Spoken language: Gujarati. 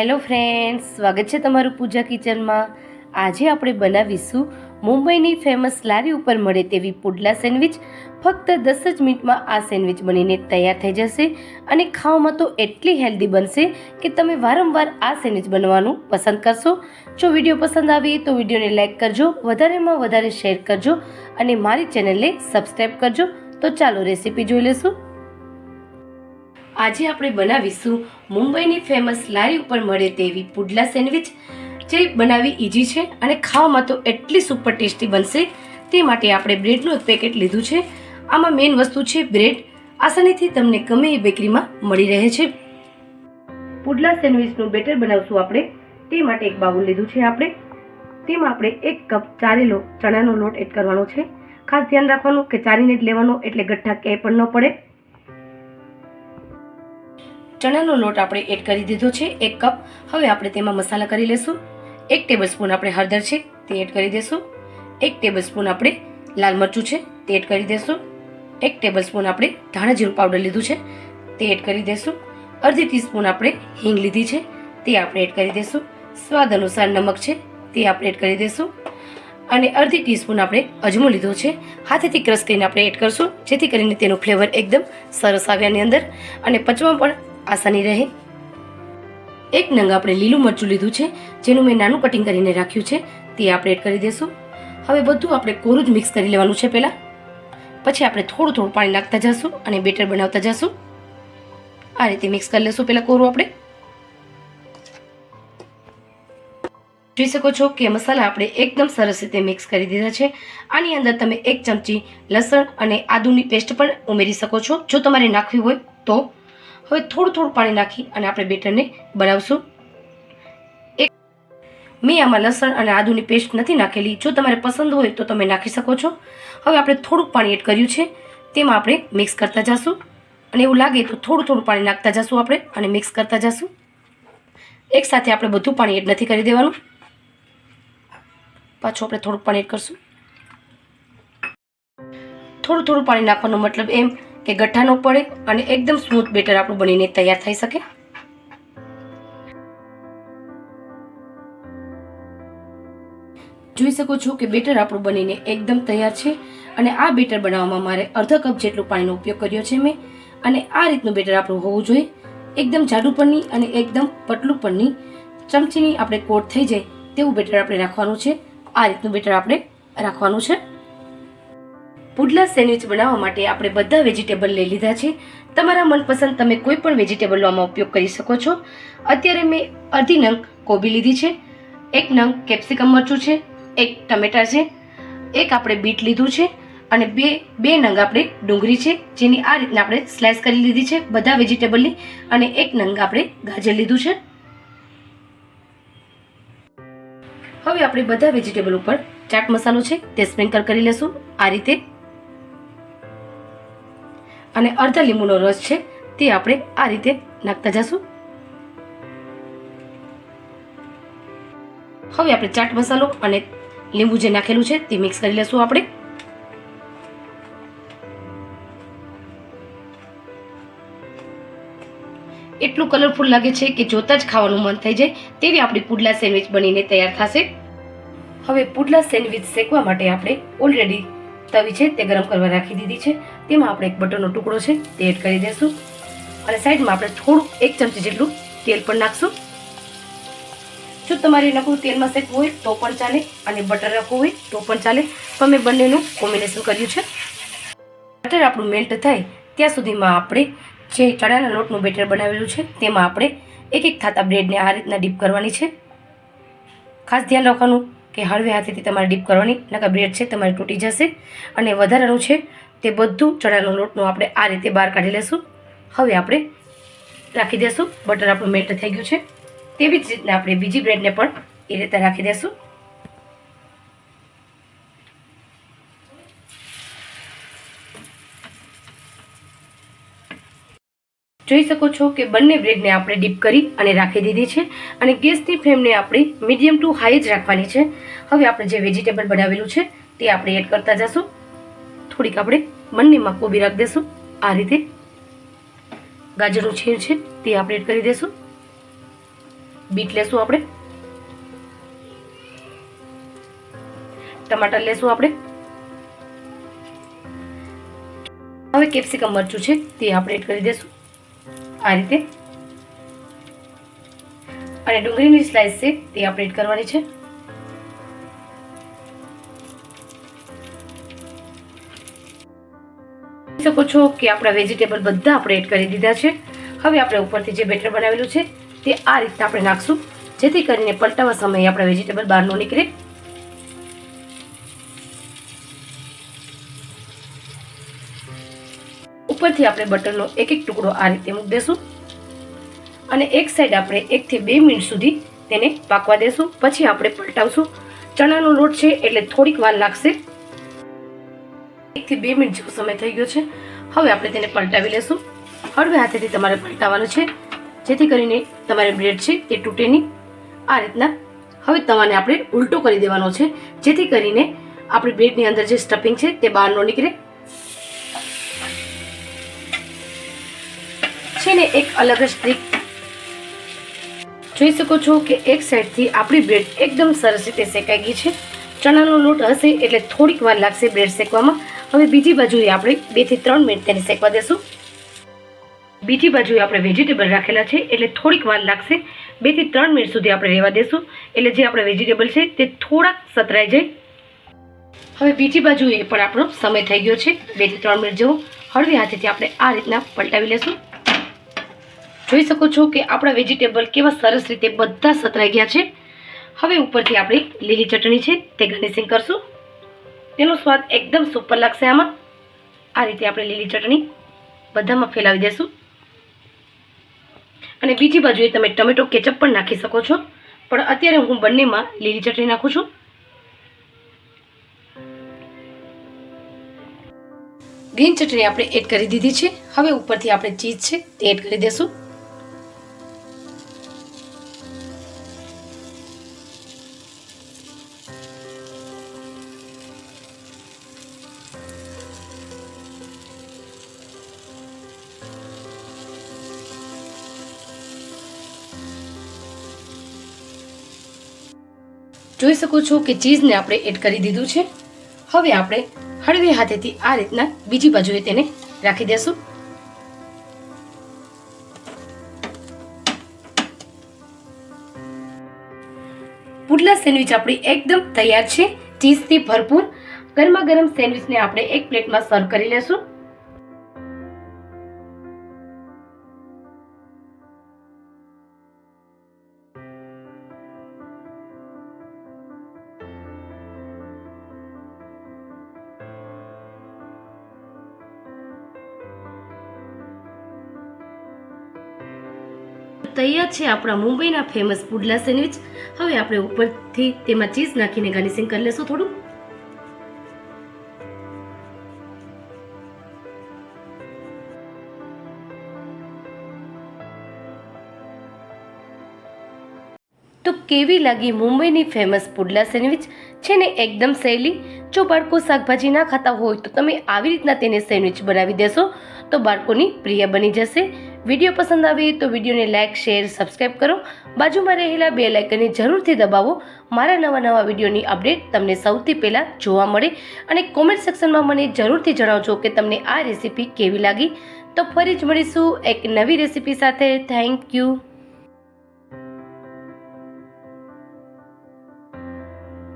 હેલો ફ્રેન્ડ્સ, સ્વાગત છે તમારું પૂજા કિચનમાં. આજે આપણે બનાવીશું મુંબઈની ફેમસ લારી ઉપર મળે તેવી પુડલા સેન્ડવિચ. ફક્ત દસ જ મિનિટમાં આ સેન્ડવિચ બનીને તૈયાર થઈ જશે અને ખાવામાં તો એટલી હેલ્ધી બનશે કે તમે વારંવાર આ સેન્ડવિચ બનવાનું પસંદ કરશો. જો વીડિયો પસંદ આવે તો વિડીયોને લાઇક કરજો, વધારેમાં વધારે શેર કરજો અને મારી ચેનલને સબસ્ક્રાઈબ કરજો. તો ચાલો રેસીપી જોઈ લેશું આજે આપણે બનાવીશું મુંબઈની ફેમસ લારી ઉપર મળે તેવી પુડલા સેન્ડવિચ. જે બનાવવી ઇઝી છે અને ખાવામાં તો એટલી સુપર ટેસ્ટી બનશે. તે માટે આપણે બ્રેડનું એક પેકેટ લીધું છે. આમાં મેઇન વસ્તુ છે બ્રેડ આસાનીથી તમને ગમે એ બેકરીમાં મળી રહે છે. પુડલા સેન્ડવિચનું બેટર બનાવશું આપણે. તે માટે એક બાઉલ લીધું છે આપણે. તેમાં આપણે એક કપ ચારેલો ચણાનો લોટ એડ કરવાનો છે. ખાસ ધ્યાન રાખવાનું કે ચારીને જ લેવાનો એટલે ગઠ્ઠા ક્યાંય પણ ન પડે. ચણાનો લોટ આપણે એડ કરી દીધો છે, એક કપ. હવે આપણે તેમાં મસાલા કરી લેશું. એક ટેબલ સ્પૂન આપણે હળદર છે, તે એડ કરી દેશું. એક ટેબલ સ્પૂન આપણે લાલ મરચું છે, તે એડ કરી દેશું. એક ટેબલ સ્પૂન આપણે ધાણા જીરું પાવડર લીધું છે, તે એડ કરી દેશું. અડધી ટીસ્પૂન આપણે હિંગ લીધી છે, તે આપણે એડ કરી દેશું. સ્વાદ અનુસાર નમક છે, તે આપણે એડ કરી દેશું. અને અડધી ટીસ્પૂન આપણે અજમો લીધો છે, હાથેથી ક્રશ કરીને આપણે એડ કરશું, જેથી કરીને તેનું ફ્લેવર એકદમ સરસ આવ્યાની અંદર. અને પચવા પણ આસાની રહે. એક નંગ આપણે લીલું મરચું લીધું છે, જેનું મેં નાનું કટિંગ કરીને રાખ્યું છે, તે આપણે એડ કરી દઈશું હવે બધું આપણે કોરું જ મિક્સ કરી લેવાનું છે પહેલાં. પછી આપણે થોડું થોડું પાણી નાખતા જશું અને બેટર બનાવતા જશું. આ રીતે મિક્સ કરી લેશું પહેલાં કોરું આપણે. જોઈ શકો છો કે મસાલા આપણે એકદમ સરસ રીતે મિક્સ કરી દીધા છે. આની અંદર તમે એક ચમચી લસણ અને આદુની પેસ્ટ પણ ઉમેરી શકો છો. જો તમારે નાખવી હોય તો હવે થોડું થોડું પાણી નાખી અને આપણે બેટરને બનાવશું. એક મેં આમાં લસણ અને આદુની પેસ્ટ નથી નાખેલી. જો તમારે પસંદ હોય તો તમે નાખી શકો છો. હવે આપણે થોડુંક પાણી એડ કર્યું છે. તેમાં આપણે મિક્સ કરતા જશું. અને એવું લાગે તો થોડું થોડું પાણી નાખતા જશું આપણે અને મિક્સ કરતા જશું. એકસાથે આપણે બધું પાણી એડ નથી કરી દેવાનું. પાછું આપણે થોડુંક પાણી એડ કરશું. થોડું થોડું પાણી નાખવાનો મતલબ એમ કે ગઠ્ઠા ન પડે અને એકદમ સ્મૂથ બેટર આપણું બનીને તૈયાર થઈ શકે. જોઈ શકો છો કે બેટર આપણું બનીને એકદમ તૈયાર છે અને આ બેટર બનાવવામાં મારે અડધા કપ જેટલું પાણીનો ઉપયોગ કર્યો છે મેં. અને આ રીતનું બેટર આપણું હોવું જોઈએ. એકદમ જાડું પરની અને એકદમ પતલું પરની ચમચીની આપણે કોટ થઈ જાય તેવું બેટર આપણે રાખવાનું છે. આ રીતનું બેટર આપણે રાખવાનું છે. પુડલા સેન્ડવિચ બનાવવા માટે આપણે બધા વેજીટેબલ લઈ લીધા છે. તમારા મનપસંદ તમે કોઈ પણ વેજીટેબલનો આમાં ઉપયોગ કરી શકો છો. અત્યારે મેં અડધી નંગ કોબી લીધી છે, એક નંગ કેપ્સિકમ મરચું છે, એક ટમેટા છે, એક આપણે બીટ લીધું છે અને બે બે નંગ આપણે ડુંગળી છે, જેની આ રીતના આપણે સ્લાઇસ કરી લીધી છે બધા વેજીટેબલની અને એક નંગ આપણે ગાજર લીધું છે. હવે આપણે બધા વેજીટેબલ ઉપર ચાટ મસાલો છે તે સ્પ્રિંકલ કરી લેશું. આ રીતે અને અડધા લીંબુનો રસ છે તે આપણે આ રીતે નાખતા જશું. હવે આપણે ચાટ મસાલો અને લીંબુ જે નાખેલું છે તે મિક્સ કરી લેશું આપણે. એટલું કલરફુલ લાગે છે કે જોતા જ ખાવાનું મન થઈ જાય તેવી આપણી પુડલા સેન્ડવિચ બનીને તૈયાર થશે. હવે પુડલા સેન્ડવિચ શેકવા માટે આપણે ઓલરેડી તવી છે, તે ગરમ કરવા રાખી દીધી છે. તેમાં આપણે એક બટરનો ટુકડો છે, તે એડ કરી દઈશું અને સાઈડમાં આપણે થોડું, એક ચમચી જેટલું તેલ પણ નાખશું. જો તમારે નકરું તેલમાં શેકવું હોય, તો પણ ચાલે, અને બટર રાખવું હોય, તો પણ ચાલે. પણ મેં બંનેનું કોમ્બિનેશન કર્યું છે. બટર આપણું મેલ્ટ થાય, ત્યાં સુધીમાં આપણે જે ચણાના લોટનું બેટર બનાવેલું છે, તેમાં આપણે એક એક થાતા બ્રેડને આ રીતના ડીપ કરવાની છે. ખાસ ધ્યાન રાખવાનું કે હળવે હાથેથી તમારે ડીપ કરવાની, નકર બ્રેડ છે, તમારે તૂટી જશે. અને વધારાનું છે તે બધું ચણાનો લોટનું આપણે આ રીતે બહાર કાઢી લેશું. હવે આપણે રાખી દેશું. બટર આપણું મેલ્ટ થઈ ગયું છે. તેવી જ રીતના આપણે બીજી બ્રેડને પણ એ રીતે રાખી દેશું. જોઈ શકો છો કે બંને બ્રેડને આપણે ડીપ કરી અને રાખી દીધી છે અને ગેસની ફ્લેમને આપણે મીડિયમ ટુ હાઈ જ રાખવાની છે. હવે આપણે જે વેજીટેબલ બનાવેલું છે તે આપણે એડ કરતા જશું. થોડીક આપણે બંનેમાં કોબી રાખી દઈશું આ રીતે ગાજરનું છીણ છે તે આપણે એડ કરી દઈશું બીટ લેશું આપણે. ટમાટર લેશું આપણે. હવે કેપ્સિકમ મરચું છે તે આપણે એડ કરી દઈશું આ રીતે. અને ડુંગળીની સ્લાઇસ છે, તે આપણે એડ કરવાની છે. શકો છો કે આપણા વેજીટેબલ બધા આપણે એડ કરી દીધા છે. હવે આપણે ઉપરથી જે બેટર બનાવેલું છે, તે આ રીતના આપણે નાખશું, જેથી કરીને પલટાવા સમયે આપણા વેજીટેબલ બહાર ન નીકળે. ઉપરથી આપણે બટરનો એક એક ટુકડો આ રીતે મૂકી દેશું. અને એક સાઈડ આપણે એકથી બે મિનિટ સુધી તેને પાકવા દેશું. પછી આપણે પલટાવશું. ચણાનો લોટ છે એટલે થોડીક વાર લાગશે. એકથી બે મિનિટ જેવો સમય થઈ ગયો છે. હવે આપણે તેને પલટાવી લેશું. હળવે હાથેથી તમારે પલટાવવાનું છે. જેથી કરીને તમારે બ્રેડ છે તે તૂટે નહીં. આ રીતના હવે તવાને આપણે ઉલટો કરી દેવાનો છે. જેથી કરીને આપણી બ્રેડની અંદર જે સ્ટફિંગ છે તે બહાર ન નીકળે. છે ને એક અલગ જ ટ્રીક. જોઈ શકો છો કે એક સાઈડથી આપણી બ્રેડ એકદમ સરસ રીતે શેકાઈ ગઈ છે. ચણાનો લોટ હશે એટલે થોડીક વાર લાગશે બ્રેડ શેકવામાં. હવે બીજી બાજુએ આપણે બેથી ત્રણ મિનિટ તેને શેકવા દેશું. બીજી બાજુએ આપણે વેજીટેબલ રાખેલા છે એટલે થોડીક વાર લાગશે. બેથી ત્રણ મિનિટ સુધી આપણે રહેવા દેશું. એટલે જે આપણે વેજીટેબલ છે તે થોડાક સતરાઈ જાય. હવે બીજી બાજુએ પણ આપણો સમય થઈ ગયો છે. બેથી ત્રણ મિનિટ જેવો. હળવી હાથેથી આપણે આ રીતના પલટાવી લેશું. જોઈ શકો છો કે આપણા વેજીટેબલ કેવા સરસ રીતે બધા સતરાઈ ગયા છે. હવે ઉપરથી આપણી લીલી ચટણી છે, તે ગાર્નિશિંગ કરશું. તેનો સ્વાદ એકદમ સુપર લાગશે આમાં. આ રીતે આપણે લીલી ચટણી બધામાં ફેલાવી દેશું. અને બીજી બાજુએ તમે ટમેટો કેચઅપ પણ નાખી શકો છો. પણ અત્યારે હું બંનેમાં લીલી ચટણી નાખું છું. ગ્રીન ચટણી આપણે એડ કરી દીધી છે. હવે ઉપરથી આપણે ચીઝ છે, તે એડ કરી દેશું. જોઈ શકો છો કે ચીઝને આપણે એડ કરી દીધું છે. હવે આપણે હળવે હાથેથી આ રીતના બીજી બાજુએ તેને રાખી દેશું. પુડલા સેન્ડવિચ આપણી એકદમ તૈયાર છે. ચીઝથી ભરપૂર ગરમા ગરમ સેન્ડવિચને આપણે એક પ્લેટમાં સર્વ કરી લેશું. તૈયાર છે આપણા મુંબઈના ફેમસ પુડલા સેન્ડવિચ હવે આપણે ઉપરથી તેમાં ચીઝ નાખીને ગાર્નિશિંગ કરી લેશું થોડું તો કેવી લાગી મુંબઈની ફેમસ પુડલા સેન્ડવિચ છે ને એકદમ સહેલી. જો બાળકો શાકભાજી ના ખાતા હોય તો તમે આવી રીતના તેને સેન્ડવિચ બનાવી દેશો. તો બાળકોની પ્રિય બની જશે. વીડિયો પસંદ આવે તો વિડીયોને લાઇક શેર સબસ્ક્રાઈબ કરો. બાજુમાં રહેલા બે લાઇકનને જરૂરથી દબાવો. મારા નવા નવા વિડીયોની અપડેટ તમને સૌથી પહેલાં જોવા મળે અને કોમેન્ટ સેક્શનમાં મને જરૂરથી જણાવજો કે તમને આ રેસીપી કેવી લાગી. તો ફરી જ મળીશું એક નવી રેસીપી સાથે. Thank you